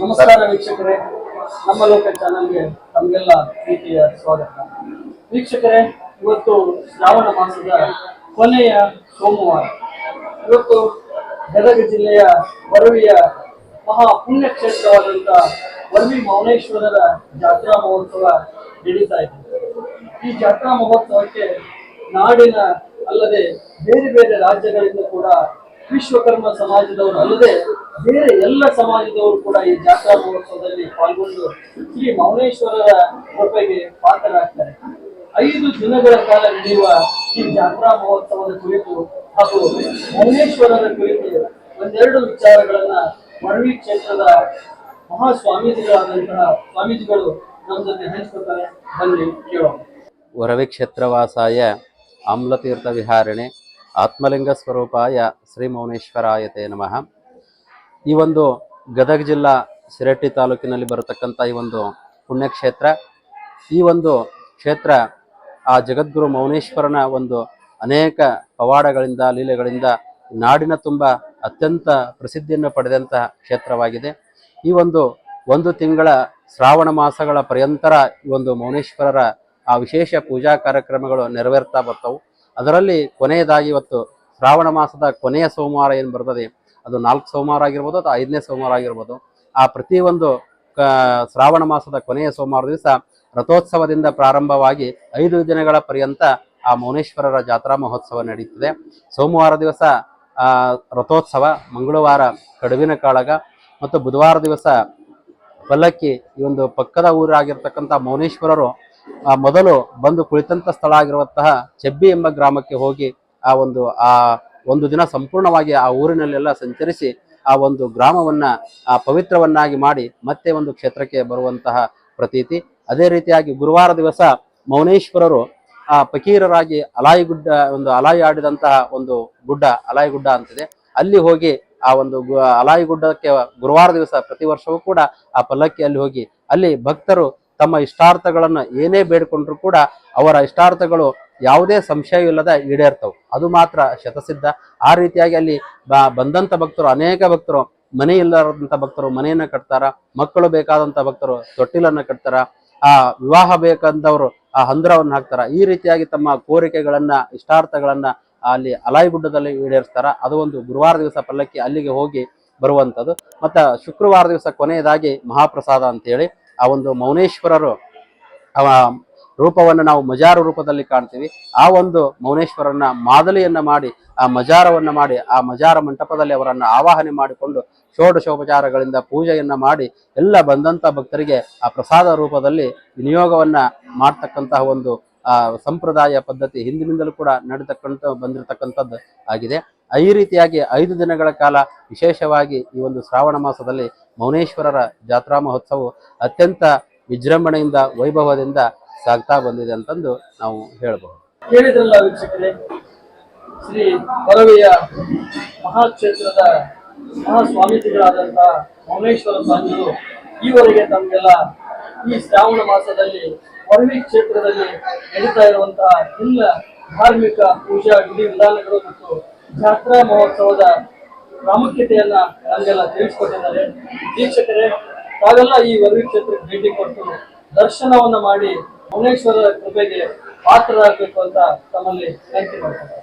ನಮಸ್ಕಾರ ವೀಕ್ಷಕರೇ. ನಮ್ಮ ಲೋಕ ಚಾನಲ್ಗೆ ತಮಗೆಲ್ಲ ಪ್ರೀತಿಯ ಸ್ವಾಗತ. ವೀಕ್ಷಕರೇ, ಇವತ್ತು ಶ್ರಾವಣ ಮಾಸದ ಕೊನೆಯ ಸೋಮವಾರ. ಇವತ್ತು ಗದಗ ಜಿಲ್ಲೆಯ ವರವಿಯ ಮಹಾ ಪುಣ್ಯಕ್ಷೇತ್ರವಾದಂಥ ವರ್ವಿ ಮೌನೇಶ್ವರರ ಜಾತ್ರಾ ಮಹೋತ್ಸವ ನಡೀತಾ ಇದೆ. ಈ ಜಾತ್ರಾ ಮಹೋತ್ಸವಕ್ಕೆ ನಾಡಿನ ಅಲ್ಲದೆ ಬೇರೆ ಬೇರೆ ರಾಜ್ಯಗಳಿಂದ ಕೂಡ ವಿಶ್ವಕರ್ಮ ಸಮಾಜದವರು ಅಲ್ಲದೆ ಬೇರೆ ಎಲ್ಲ ಸಮಾಜದವರು ಕೂಡ ಈ ಜಾತ್ರಾ ಮಹೋತ್ಸವದಲ್ಲಿ ಪಾಲ್ಗೊಂಡು ಶ್ರೀ ಮೌನೇಶ್ವರರ ಕೃಪೆಗೆ ಪಾತ್ರರಾಗ್ತಾರೆ. ಐದು ದಿನಗಳ ಕಾಲ ನಡೆಯುವ ಈ ಜಾತ್ರಾ ಮಹೋತ್ಸವದ ಕುರಿತು ಹಾಗೂ ಮೌನೇಶ್ವರರ ಕುರಿತು ಒಂದೆರಡು ವಿಚಾರಗಳನ್ನ ಮರಳಿ ಕ್ಷೇತ್ರದ ಮಹಾ ಸ್ವಾಮೀಜಿಗಳಾದಂತಹ ಸ್ವಾಮೀಜಿಗಳು ನಮ್ಮ ಜೊತೆ ಹಂಚ್ಕೊತಾರೆ. ಬನ್ನಿ, ಕೇಳೋಣ. ವರವಿ ಕ್ಷೇತ್ರವಾಸಾಯ ಆಮ್ಲತೀರ್ಥ ವಿಹಾರಿಣೆ ಆತ್ಮಲಿಂಗ ಸ್ವರೂಪಾಯ ಶ್ರೀ ಮೌನೇಶ್ವರಾಯತೆ ನಮಃ. ಈ ಒಂದು ಗದಗ ಜಿಲ್ಲಾ ಸಿರಟ್ಟಿ ತಾಲೂಕಿನಲ್ಲಿ ಬರತಕ್ಕಂಥ ಈ ಒಂದು ಪುಣ್ಯಕ್ಷೇತ್ರ. ಈ ಒಂದು ಕ್ಷೇತ್ರ ಆ ಜಗದ್ಗುರು ಮೌನೇಶ್ವರನ ಒಂದು ಅನೇಕ ಪವಾಡಗಳಿಂದ, ಲೀಲೆಗಳಿಂದ ನಾಡಿನ ತುಂಬ ಅತ್ಯಂತ ಪ್ರಸಿದ್ಧಿಯನ್ನು ಪಡೆದಂತಹ ಕ್ಷೇತ್ರವಾಗಿದೆ. ಈ ಒಂದು ಒಂದು ತಿಂಗಳ ಶ್ರಾವಣ ಮಾಸಗಳ ಪರ್ಯಂತರ ಈ ಒಂದು ಮೌನೇಶ್ವರರ ಆ ವಿಶೇಷ ಪೂಜಾ ಕಾರ್ಯಕ್ರಮಗಳು ನೆರವೇರ್ತಾ ಬರ್ತವು. ಅದರಲ್ಲಿ ಕೊನೆಯದಾಗಿ ಇವತ್ತು ಶ್ರಾವಣ ಮಾಸದ ಕೊನೆಯ ಸೋಮವಾರ ಏನು ಬರ್ತದೆ, ಅದು ನಾಲ್ಕು ಸೋಮವಾರ ಆಗಿರ್ಬೋದು ಅಥವಾ ಐದನೇ ಸೋಮವಾರ ಆಗಿರ್ಬೋದು, ಆ ಪ್ರತಿಯೊಂದು ಶ್ರಾವಣ ಮಾಸದ ಕೊನೆಯ ಸೋಮವಾರ ದಿವಸ ರಥೋತ್ಸವದಿಂದ ಪ್ರಾರಂಭವಾಗಿ ಐದು ದಿನಗಳ ಪರ್ಯಂತ ಆ ಮೌನೇಶ್ವರರ ಜಾತ್ರಾ ಮಹೋತ್ಸವ ನಡೆಯುತ್ತದೆ. ಸೋಮವಾರ ದಿವಸ ರಥೋತ್ಸವ, ಮಂಗಳವಾರ ಕಡುವಿನ ಕಾಳಗ ಮತ್ತು ಬುಧವಾರ ದಿವಸ ಪಲ್ಲಕ್ಕಿ ಈ ಒಂದು ಪಕ್ಕದ ಊರಾಗಿರ್ತಕ್ಕಂಥ ಮೌನೇಶ್ವರರು ಆ ಮೊದಲು ಬಂದು ಕುಳಿತಂತ ಸ್ಥಳ ಆಗಿರುವಂತಹ ಚೆಬ್ಬಿ ಎಂಬ ಗ್ರಾಮಕ್ಕೆ ಹೋಗಿ ಆ ಒಂದು ಆ ಒಂದು ದಿನ ಸಂಪೂರ್ಣವಾಗಿ ಆ ಊರಿನಲ್ಲೆಲ್ಲ ಸಂಚರಿಸಿ ಆ ಒಂದು ಗ್ರಾಮವನ್ನ, ಆ ಪವಿತ್ರವನ್ನಾಗಿ ಮಾಡಿ ಮತ್ತೆ ಒಂದು ಕ್ಷೇತ್ರಕ್ಕೆ ಬರುವಂತಹ ಪ್ರತೀತಿ. ಅದೇ ರೀತಿಯಾಗಿ ಗುರುವಾರ ದಿವಸ ಮೌನೇಶ್ವರರು ಆ ಫಕೀರರಾಗಿ ಅಲಾಯಿ ಗುಡ್ಡ ಒಂದು ಅಲಾಯಿ ಆಡಿದಂತಹ ಒಂದು ಗುಡ್ಡ ಅಲಾಯಿ ಗುಡ್ಡ ಅಂತಿದೆ. ಅಲ್ಲಿ ಹೋಗಿ ಆ ಒಂದು ಅಲಾಯಿ ಗುಡ್ಡಕ್ಕೆ ಗುರುವಾರ ದಿವಸ ಪ್ರತಿ ವರ್ಷವೂ ಕೂಡ ಆ ಪಲ್ಲಕ್ಕಿಯಲ್ಲಿ ಹೋಗಿ ಅಲ್ಲಿ ಭಕ್ತರು ತಮ್ಮ ಇಷ್ಟಾರ್ಥಗಳನ್ನು ಏನೇ ಬೇಡಿಕೊಂಡ್ರು ಕೂಡ ಅವರ ಇಷ್ಟಾರ್ಥಗಳು ಯಾವುದೇ ಸಂಶಯವಿಲ್ಲದ ಈಡೇರ್ತವೆ. ಅದು ಮಾತ್ರ ಶತಸಿದ್ಧ. ಆ ರೀತಿಯಾಗಿ ಅಲ್ಲಿ ಬಂದಂಥ ಭಕ್ತರು, ಅನೇಕ ಭಕ್ತರು, ಮನೆ ಇಲ್ಲದಂಥ ಭಕ್ತರು ಮನೆಯನ್ನು ಕಟ್ತಾರ, ಮಕ್ಕಳು ಬೇಕಾದಂಥ ಭಕ್ತರು ತೊಟ್ಟಿಲನ್ನು ಕಟ್ತಾರ, ಆ ವಿವಾಹ ಬೇಕಂದವರು ಆ ಹಂದ್ರವನ್ನು ಹಾಕ್ತಾರ. ಈ ರೀತಿಯಾಗಿ ತಮ್ಮ ಕೋರಿಕೆಗಳನ್ನ, ಇಷ್ಟಾರ್ಥಗಳನ್ನ ಅಲ್ಲಿ ಅಲಾಯಿ ಗುಡ್ಡದಲ್ಲಿ ಈಡೇರಿಸ್ತಾರ. ಅದು ಒಂದು ಗುರುವಾರ ದಿವಸ ಪಲ್ಲಕ್ಕಿ ಅಲ್ಲಿಗೆ ಹೋಗಿ ಬರುವಂಥದ್ದು ಮತ್ತು ಶುಕ್ರವಾರ ದಿವಸ ಕೊನೆಯದಾಗಿ ಮಹಾಪ್ರಸಾದ ಅಂತೇಳಿ ಆ ಒಂದು ಮೌನೇಶ್ವರರು ರೂಪವನ್ನು ನಾವು ಮಜಾರು ರೂಪದಲ್ಲಿ ಕಾಣ್ತೀವಿ. ಆ ಒಂದು ಮೌನೇಶ್ವರನ ಮಾದಲಿಯನ್ನ ಮಾಡಿ, ಆ ಮಜಾರವನ್ನ ಮಾಡಿ, ಆ ಮಜಾರ ಮಂಟಪದಲ್ಲಿ ಅವರನ್ನು ಆವಾಹನೆ ಮಾಡಿಕೊಂಡು ಷೋಡಶೋಪಚಾರಗಳಿಂದ ಪೂಜೆಯನ್ನ ಮಾಡಿ ಎಲ್ಲ ಬಂದಂತ ಭಕ್ತರಿಗೆ ಆ ಪ್ರಸಾದ ರೂಪದಲ್ಲಿ ವಿನಿಯೋಗವನ್ನ ಮಾಡ್ತಕ್ಕಂತಹ ಒಂದು, ಆ ಸಂಪ್ರದಾಯ ಪದ್ಧತಿ ಹಿಂದಿನಿಂದಲೂ ಕೂಡ ನಡೀತಕ್ಕಂಥ ಬಂದಿರತಕ್ಕಂಥದ್ದು ಆಗಿದೆ. ಈ ರೀತಿಯಾಗಿ ಐದು ದಿನಗಳ ಕಾಲ ವಿಶೇಷವಾಗಿ ಈ ಒಂದು ಶ್ರಾವಣ ಮಾಸದಲ್ಲಿ ಮೌನೇಶ್ವರರ ಜಾತ್ರಾ ಮಹೋತ್ಸವ ಅತ್ಯಂತ ವಿಜೃಂಭಣೆಯಿಂದ, ವೈಭವದಿಂದ ಸಾಗ್ತಾ ಬಂದಿದೆ ಅಂತಂದು ನಾವು ಹೇಳಬಹುದು ಕೇಳಿದ್ರಲ್ಲ ವೀಕ್ಷಕರೇ, ಶ್ರೀ ಪರವೆಯ ಮಹಾಕ್ಷೇತ್ರದ ಮಹಾಸ್ವಾಮೀಜಿಗಳಾದಂತಹ ಮೌನೇಶ್ವರ ಸ್ವಾಮಿಗಳು ಈವರೆಗೆ ತಮಗೆಲ್ಲ ಈ ಶ್ರಾವಣ ಮಾಸದಲ್ಲಿ ಪರವಿ ಕ್ಷೇತ್ರದಲ್ಲಿ ನಡೀತಾ ಇರುವಂತಹ ಎಲ್ಲ ಧಾರ್ಮಿಕ ಪೂಜಾ ವಿಧಿ ವಿಧಾನಗಳು ಮತ್ತು ಜಾತ್ರಾ ಮಹೋತ್ಸವದ ಪ್ರಾಮುಖ್ಯತೆಯನ್ನ ನಮಗೆಲ್ಲ ತಿಳಿಸ್ಕೊಟ್ಟಿದ್ದಾರೆ. ವೀಕ್ಷಕರೇ, ತಾವೆಲ್ಲ ಈ ವರವಿ ಕ್ಷೇತ್ರಕ್ಕೆ ಭೇಟಿ ಕೊಟ್ಟು ದರ್ಶನವನ್ನ ಮಾಡಿ ಭುವನೇಶ್ವರ ಕೃಪೆಗೆ ಪಾತ್ರರಾಗಬೇಕು ಅಂತ ತಮ್ಮಲ್ಲಿ ವಿನಂತಿ ಮಾಡ್ತಾರೆ